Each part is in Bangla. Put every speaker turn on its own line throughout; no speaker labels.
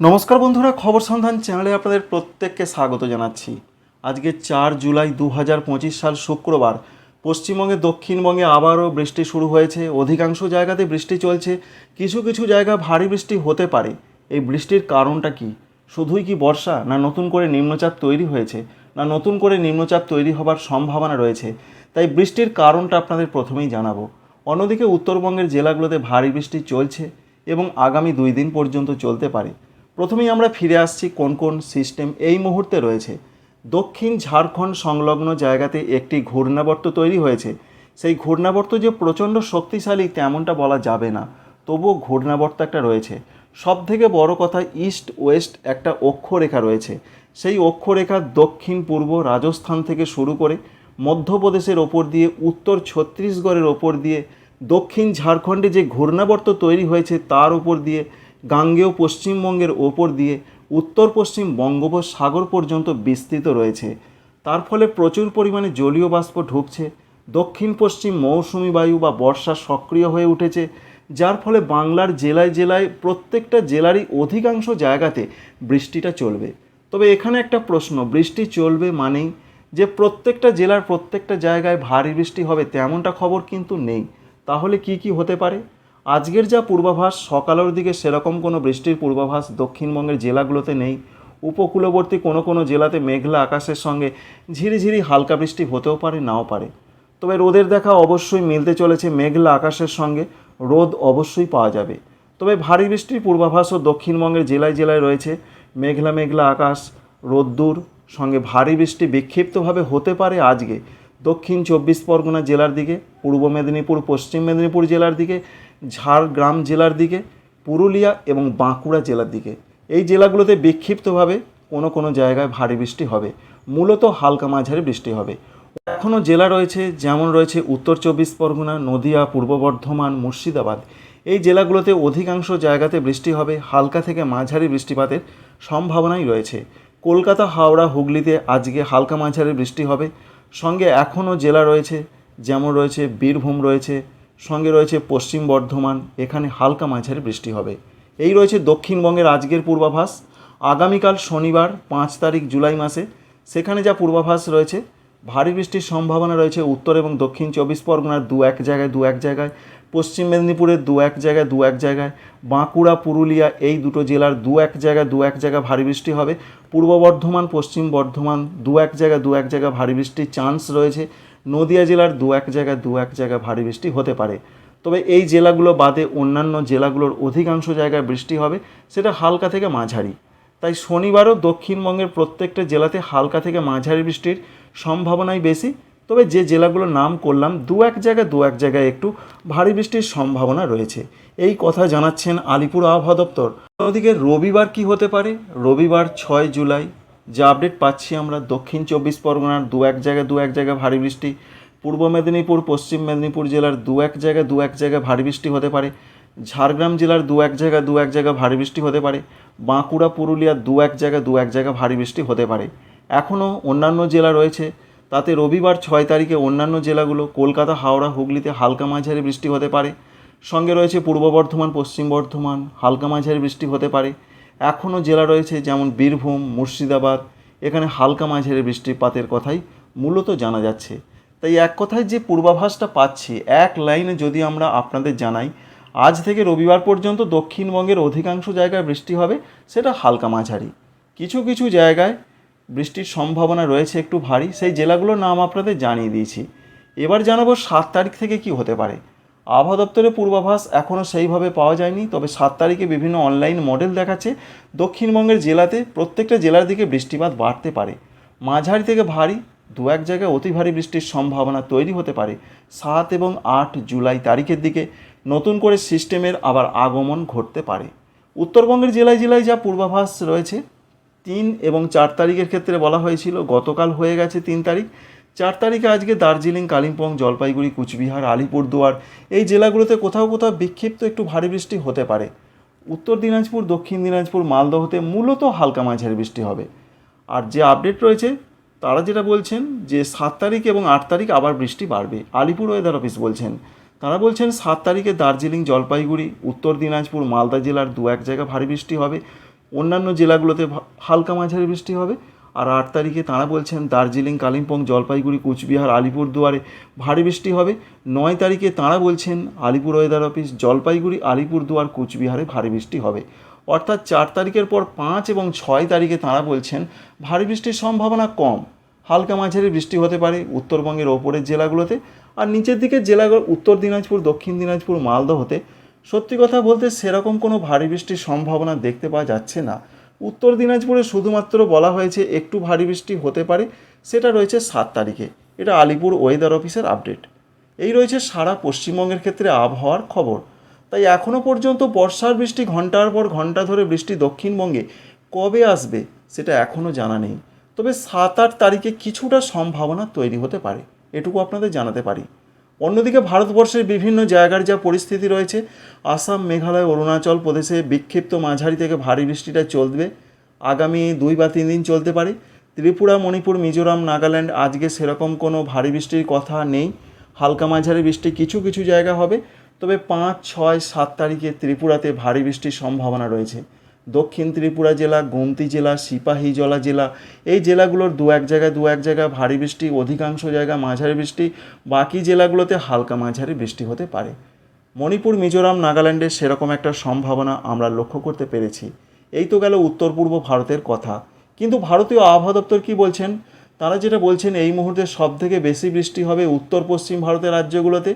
নমস্কার বন্ধুরা, খবর সন্ধান চ্যানেলে আপনাদের প্রত্যেককে স্বাগত জানাচ্ছি। আজকে চার জুলাই দু হাজার পঁচিশ সাল শুক্রবার। পশ্চিমবঙ্গে, দক্ষিণবঙ্গে আবারও বৃষ্টি শুরু হয়েছে। অধিকাংশ জায়গাতে বৃষ্টি চলছে। কিছু কিছু জায়গা ভারী বৃষ্টি হতে পারে। এই বৃষ্টির কারণটা কি? শুধুই কি বর্ষা, না নতুন করে নিম্নচাপ তৈরি হয়েছে? না নতুন করে নিম্নচাপ তৈরি হবার সম্ভাবনা রয়েছে? তাই বৃষ্টির কারণটা আপনাদের প্রথমেই জানাব। অন্যদিকে, উত্তরবঙ্গের জেলাগুলোতে ভারী বৃষ্টি চলছে এবং আগামী দুই দিন পর্যন্ত চলতে পারে। প্রথমেই আমরা ফিরে আসছি কোন কোন সিস্টেম এই মুহূর্তে রয়েছে। দক্ষিণ ঝাড়খণ্ড সংলগ্ন জায়গাতে একটি ঘূর্ণাবর্ত তৈরি হয়েছে। সেই ঘূর্ণাবর্ত যে প্রচণ্ড শক্তিশালী তেমনটা বলা যাবে না, তবুও ঘূর্ণাবর্ত একটা রয়েছে। সব থেকে বড় কথা ইস্ট ওয়েস্ট একটা অক্ষরেখা রয়েছে। সেই অক্ষরেখা দক্ষিণ পূর্ব রাজস্থান থেকে শুরু করে মধ্যপ্রদেশের ওপর দিয়ে, উত্তর ছত্তিশগড়ের ওপর দিয়ে, দক্ষিণ ঝাড়খণ্ডে যে ঘূর্ণাবর্ত তৈরি হয়েছে তার উপর দিয়ে গাঙ্গেয় পশ্চিমবঙ্গের ওপর দিয়ে উত্তর পশ্চিম বঙ্গোপসাগর পর্যন্ত বিস্তৃত রয়েছে। তার ফলে প্রচুর পরিমাণে জলীয় বাষ্প ঢুকছে। দক্ষিণ পশ্চিম মৌসুমি বায়ু বা বর্ষা সক্রিয় হয়ে উঠেছে, যার ফলে বাংলার জেলায় জেলায় প্রত্যেকটা জেলারই অধিকাংশ জায়গাতে বৃষ্টিটা চলবে। তবে এখানে একটা প্রশ্ন, বৃষ্টি চলবে মানেই যে প্রত্যেকটা জেলার প্রত্যেকটা জায়গায় ভারী বৃষ্টি হবে তেমনটা খবর কিন্তু নেই। তাহলে কি কি হতে পারে? আজকের যা পূর্বাভাস, সকালের দিকে সেরকম কোনো বৃষ্টির পূর্বাভাস দক্ষিণবঙ্গের জেলাগুলোতে নেই। উপকূলবর্তী কোনো কোনো জেলাতে মেঘলা আকাশের সঙ্গে ঝিরিঝিরি হালকা বৃষ্টি হতেও পারে, নাও পারে। তবে রোদের দেখা অবশ্যই মিলতে চলেছে মেঘলা আকাশের সঙ্গে। রোদ অবশ্যই পাওয়া যাবে। তবে ভারী বৃষ্টির পূর্বাভাসও দক্ষিণবঙ্গের জেলায় জেলায় রয়েছে। মেঘলা মেঘলা আকাশ, রোদ্দুর, সঙ্গে ভারী বৃষ্টি বিক্ষিপ্তভাবে হতে পারে আজকে। দক্ষিণ চব্বিশ পরগনা জেলার দিকে, পূর্ব মেদিনীপুর, পশ্চিম মেদিনীপুর জেলার দিকে ঝাড়গ্রাম জেলার দিকে, পুরুলিয়া এবং বাঁকুড়া জেলার দিকে। এই জেলাগুলোতে বিক্ষিপ্তভাবে কোনো কোনো জায়গায় ভারী বৃষ্টি হবে। মূলত হালকা মাঝারি বৃষ্টি হবে। এখনও জেলা রয়েছে, যেমন রয়েছে উত্তর চব্বিশ পরগনা, নদিয়া, পূর্ব বর্ধমান, মুর্শিদাবাদ। এই জেলাগুলোতে অধিকাংশ জায়গাতে বৃষ্টি হবে। হালকা থেকে মাঝারি বৃষ্টিপাতের সম্ভাবনাই রয়েছে। কলকাতা, হাওড়া, হুগলিতে আজকে হালকা মাঝারি বৃষ্টি হবে। সঙ্গে এখনও জেলা রয়েছে, যেমন রয়েছে বীরভূম রয়েছে সঙ্গে রয়েছে পশ্চিম বর্ধমান, এখানে হালকা মাঝারি বৃষ্টি হবে। এই রয়েছে দক্ষিণবঙ্গের আজকের পূর্বাভাস। আগামীকাল শনিবার, পাঁচ তারিখ জুলাই মাসে, সেখানে যা পূর্বাভাস রয়েছে, ভারী বৃষ্টির সম্ভাবনা রয়েছে উত্তর এবং দক্ষিণ চব্বিশ পরগনার দু এক জায়গায়, দু এক জায়গায়, পশ্চিম মেদিনীপুরের দু এক জায়গায়, দু এক জায়গায়, বাঁকুড়া, পুরুলিয়া, এই দুটো জেলার দু এক জায়গায়, দু এক জায়গায় ভারী বৃষ্টি হবে। পূর্ব বর্ধমান, পশ্চিম বর্ধমান দু এক জায়গায়, দু এক জায়গায় ভারী বৃষ্টির চান্স রয়েছে। নদিয়া জেলার দু এক জায়গায় দু এক জায়গায় ভারী বৃষ্টি হতে পারে। তবে এই জেলাগুলো বাদে অন্যান্য জেলাগুলোর অধিকাংশ জায়গায় বৃষ্টি হবে, সেটা হালকা থেকে মাঝারি। তাই শনিবারও দক্ষিণবঙ্গের প্রত্যেকটা জেলাতে হালকা থেকে মাঝারি বৃষ্টির সম্ভাবনাই বেশি। তবে যে জেলাগুলোর নাম করলাম, দু এক জায়গায় দু এক জায়গায় একটু ভারী বৃষ্টির সম্ভাবনা রয়েছে। এই কথা জানাচ্ছেন আলিপুর আবহাওয়া দপ্তর। অন্যদিকে রবিবার কি হতে পারে? রবিবার ছয় জুলাই যে আপডেট পাচ্ছি আমরা দক্ষিণ চব্বিশ পরগনার দু এক জায়গায়, দু এক জায়গায় ভারী বৃষ্টি। পূর্ব মেদিনীপুর, পশ্চিম মেদিনীপুর জেলার দু এক জায়গায়, দু এক জায়গায় ভারী বৃষ্টি হতে পারে। ঝাড়গ্রাম জেলার দু এক জায়গায়, দু এক জায়গায় ভারী বৃষ্টি হতে পারে। বাঁকুড়া, পুরুলিয়া দু এক জায়গায়, দু এক জায়গায় ভারী বৃষ্টি হতে পারে। এখনও অন্যান্য জেলা রয়েছে। তাতে রবিবার ছয় তারিখে অন্যান্য জেলাগুলো, কলকাতা, হাওড়া, হুগলিতে হালকা মাঝারি বৃষ্টি হতে পারে। সঙ্গে রয়েছে পূর্ব বর্ধমান, পশ্চিম বর্ধমান, হালকা মাঝারি বৃষ্টি হতে পারে। এখনও জেলা রয়েছে যেমন বীরভূম, মুর্শিদাবাদ, এখানে হালকা মাঝারি বৃষ্টিপাতের কথাই মূলত জানা যাচ্ছে। তাই এক কথায় যে পূর্বাভাসটা পাচ্ছি, এক লাইনে যদি আমরা আপনাদের জানাই, আজ থেকে রবিবার পর্যন্ত দক্ষিণবঙ্গের অধিকাংশ জায়গায় বৃষ্টি হবে, সেটা হালকা মাঝারি। কিছু কিছু জায়গায় বৃষ্টির সম্ভাবনা রয়েছে একটু ভারী, সেই জেলাগুলোর নাম আপনাদের জানিয়ে দিয়েছি। এবার জানাব সাত তারিখ থেকে কি হতে পারে। আবহাওয়া দপ্তরের পূর্বাভাস এখনও সেইভাবে পাওয়া যায়নি, তবে সাত তারিখে বিভিন্ন অনলাইন মডেল দেখাচ্ছে, দক্ষিণবঙ্গের জেলাতে প্রত্যেকটা জেলার দিকে বৃষ্টিপাত বাড়তে পারে। মাঝারি থেকে ভারী, দু এক জায়গায় অতি ভারী বৃষ্টির সম্ভাবনা তৈরি হতে পারে। সাত এবং আট জুলাই তারিখের দিকে নতুন করে সিস্টেমের আবার আগমন ঘটতে পারে। উত্তরবঙ্গের জেলায় জেলায় যা পূর্বাভাস রয়েছে, তিন এবং চার তারিখের ক্ষেত্রে বলা হয়েছিল, গতকাল হয়ে গেছে তিন তারিখ। চার তারিখে আজকে দার্জিলিং, কালিম্পং, জলপাইগুড়ি, কুচবিহার, আলিপুরদুয়ার এই জেলাগুলোতে কোথাও কোথাও বিক্ষিপ্ত একটু ভারী বৃষ্টি হতে পারে। উত্তর দিনাজপুর, দক্ষিণ দিনাজপুর, মালদহতে মূলত হালকা মাঝারি বৃষ্টি হবে। আর যে আপডেট রয়েছে, তারা যেটা বলছেন যে সাত তারিখ এবং আট তারিখ আবার বৃষ্টি বাড়বে। আলিপুর ওয়েদার অফিস বলছেন। তারা বলছেন সাত তারিখে দার্জিলিং, জলপাইগুড়ি, উত্তর দিনাজপুর, মালদা জেলার দু এক জায়গা ভারী বৃষ্টি হবে। অন্যান্য জেলাগুলোতে হালকা মাঝারি বৃষ্টি হবে। আর আট তারিখে তাঁরা বলছেন, দার্জিলিং, কালিম্পং, জলপাইগুড়ি, কুচবিহার, আলিপুরদুয়ারে ভারী বৃষ্টি হবে। নয় তারিখে তাঁরা বলছেন, আলিপুর ওয়েদার অফিস, জলপাইগুড়ি, আলিপুরদুয়ার, কুচবিহারে ভারী বৃষ্টি হবে। অর্থাৎ চার তারিখের পর পাঁচ এবং ছয় তারিখে তাঁরা বলছেন, ভারী বৃষ্টির সম্ভাবনা কম। হালকা মাঝারি বৃষ্টি হতে পারে উত্তরবঙ্গের ওপরের জেলাগুলোতে আর নিচের দিকের জেলাগুলো উত্তর দিনাজপুর, দক্ষিণ দিনাজপুর মালদহতে সত্যি কথা বলতে সেরকম কোনো ভারী বৃষ্টির সম্ভাবনা দেখতে পাওয়া যাচ্ছে না। উত্তর দিনাজপুরে শুধুমাত্র বলা হয়েছে একটু ভারী বৃষ্টি হতে পারে, সেটা রয়েছে সাত তারিখে। এটা আলিপুর ওয়েদার অফিসের আপডেট এই রয়েছে সারা পশ্চিমবঙ্গের ক্ষেত্রে আবহাওয়ার খবর। তাই এখনও পর্যন্ত বর্ষার বৃষ্টি ঘণ্টার পর ঘণ্টা ধরে বৃষ্টি দক্ষিণবঙ্গে কবে আসবে, সেটা এখনও জানা নেই। তবে সাত আট তারিখে কিছুটা সম্ভাবনা তৈরি হতে পারে। এটুকু আপনাদের জানাতে পারি। অন্যদিকে ভারতবর্ষের বিভিন্ন জায়গার যা পরিস্থিতি রয়েছে, আসাম, মেঘালয়, অরুণাচল প্রদেশে বিক্ষিপ্ত মাঝারি থেকে ভারী বৃষ্টিটা চলবে। আগামী দুই বা তিন দিন চলতে পারে। ত্রিপুরা, মণিপুর, মিজোরাম, নাগাল্যান্ড আজকে সেরকম কোনো ভারী বৃষ্টির কথা নেই। হালকা মাঝারি বৃষ্টি কিছু কিছু জায়গা হবে, তবে পাঁচ, ছয়, সাত তারিখে ত্রিপুরাতে ভারী বৃষ্টির সম্ভাবনা রয়েছে। দক্ষিণ ত্রিপুরা জেলা, গোমতি জেলা সিপাহীজলা জেলা এই জেলাগুলোর দু এক জায়গায় দু এক জায়গায় ভারী বৃষ্টি, অধিকাংশ জায়গা মাঝারি বৃষ্টি, বাকি জেলাগুলোতে হালকা মাঝারি বৃষ্টি হতে পারে। মণিপুর, মিজোরাম, নাগাল্যান্ডে সেরকম একটা সম্ভাবনা আমরা লক্ষ্য করতে পেরেছি। এই তো গেল উত্তর পূর্ব ভারতের কথা। কিন্তু ভারতীয় আবহাওয়া দপ্তর কী বলছেন? তারা যেটা বলছেন, এই মুহূর্তে সব থেকে বেশি বৃষ্টি হবে উত্তর পশ্চিম ভারতের রাজ্যগুলোতে।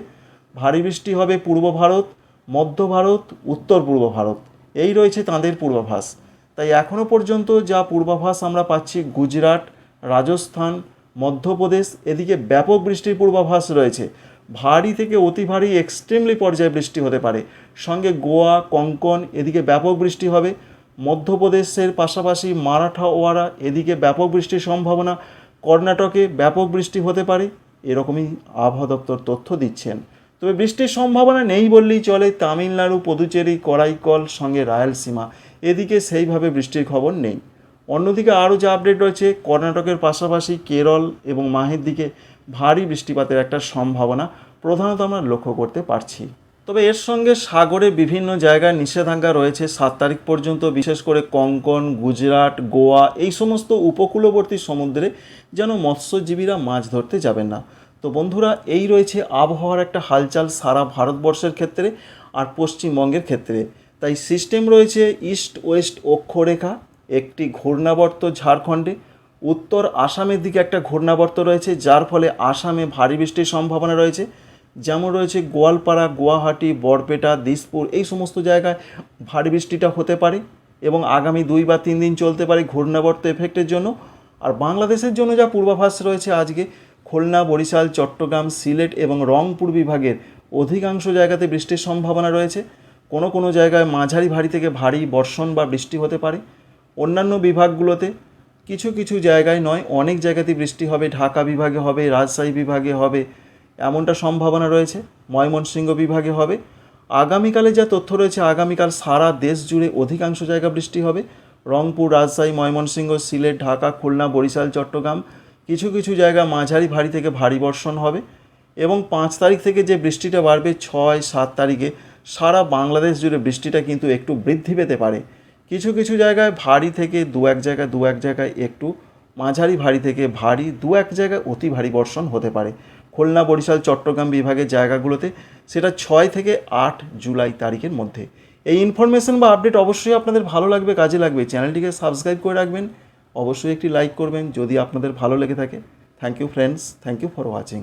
ভারী বৃষ্টি হবে পূর্ব ভারত, মধ্য ভারত, উত্তর পূর্ব ভারত। এই রয়েছে তাঁদের পূর্বাভাস। তাই এখনও পর্যন্ত যা পূর্বাভাস আমরা পাচ্ছি গুজরাট, রাজস্থান, মধ্যপ্রদেশ, এদিকে ব্যাপক বৃষ্টির পূর্বাভাস রয়েছে। ভারী থেকে অতি ভারী এক্সট্রিমলি পর্যায়ে বৃষ্টি হতে পারে। সঙ্গে গোয়া, কঙ্কন, এদিকে ব্যাপক বৃষ্টি হবে। মধ্যপ্রদেশের পাশাপাশি মারাঠাওয়াড়া এদিকে ব্যাপক বৃষ্টির সম্ভাবনা। কর্ণাটকে ব্যাপক বৃষ্টি হতে পারে। এরকমই আবহাওয়া দপ্তর তথ্য দিচ্ছেন। তবে বৃষ্টির সম্ভাবনা নেই বললেই চলে তামিলনাড়ু, পুদুচেরি, করাইকল, সঙ্গে রায়ালসীমা। এদিকে সেইভাবে বৃষ্টির খবর নেই। অন্যদিকে আরও যা আপডেট রয়েছে, কর্ণাটকের পাশাপাশি কেরল এবং মাহের দিকে ভারী বৃষ্টিপাতের একটা সম্ভাবনা প্রধানত আমরা লক্ষ্য করতে পারছি। তবে এর সঙ্গে সাগরে বিভিন্ন জায়গায় নিষেধাজ্ঞা রয়েছে। সাত তারিখ পর্যন্ত বিশেষ করে কঙ্কন, গুজরাট, গোয়া এই সমস্ত উপকূলবর্তী সমুদ্রে যেন মৎস্যজীবীরা মাছ ধরতে যাবেন না। তো বন্ধুরা, এই রয়েছে আবহাওয়ার একটা হালচাল সারা ভারতবর্ষের ক্ষেত্রে আর পশ্চিমবঙ্গের ক্ষেত্রে। তাই সিস্টেম রয়েছে ইস্ট ওয়েস্ট অক্ষরেখা, একটি ঘূর্ণাবর্ত ঝাড়খণ্ডে। উত্তর আসামের দিকে একটা ঘূর্ণাবর্ত রয়েছে, যার ফলে আসামে ভারী বৃষ্টির সম্ভাবনা রয়েছে। যেমন রয়েছে গোয়ালপাড়া, গুয়াহাটি, বরপেটা, দিসপুর, এই সমস্ত জায়গায় ভারী বৃষ্টিটা হতে পারে এবং আগামী দুই বা তিন দিন চলতে পারে ঘূর্ণাবর্ত এফেক্টের জন্য। আর বাংলাদেশের জন্য যা পূর্বাভাস রয়েছে আজকে খুলনা, বরিশাল, চট্টগ্রাম, সিলেট এবং রংপুর বিভাগের অধিকাংশ জায়গাতে বৃষ্টির সম্ভাবনা রয়েছে। কোনো কোনো জায়গায় মাঝারি ভারী থেকে ভারী বর্ষণ বা বৃষ্টি হতে পারে। অন্যান্য বিভাগগুলোতে কিছু কিছু জায়গায় নয়, অনেক জায়গাতেই বৃষ্টি হবে। ঢাকা বিভাগে হবে, রাজশাহী বিভাগে হবে, এমনটা সম্ভাবনা রয়েছে। ময়মনসিংহ বিভাগে হবে। আগামীকালে যা তথ্য রয়েছে, আগামীকাল সারা দেশ জুড়ে অধিকাংশ জায়গা বৃষ্টি হবে। রংপুর, রাজশাহী, ময়মনসিংহ, সিলেট, ঢাকা, খুলনা, বরিশাল, চট্টগ্রাম কিছু কিছু জায়গা মাঝারি ভারী থেকে ভারী বর্ষণ হবে এবং পাঁচ তারিখ থেকে যে বৃষ্টিটা বাড়বে ছয়, সাত তারিখে সারা বাংলাদেশ জুড়ে বৃষ্টিটা কিন্তু একটু বৃদ্ধি পেতে পারে। কিছু কিছু জায়গায় ভারী থেকে দু এক জায়গায়, দু এক জায়গায় একটু, মাঝারি ভারী থেকে ভারী, দু এক জায়গায় অতি ভারী বর্ষণ হতে পারে। খুলনা, বরিশাল, চট্টগ্রাম বিভাগের জায়গাগুলোতে সেটা ছয় থেকে আট জুলাই তারিখের মধ্যে। এই ইনফরমেশন বা আপডেট অবশ্যই আপনাদের ভালো লাগবে, কাজে লাগবে। চ্যানেলটিকে সাবস্ক্রাইব করে রাখবেন। অবশ্যই একটি লাইক করবেন যদি আপনাদের ভালো লেগে থাকে। Thank you friends thank you for watching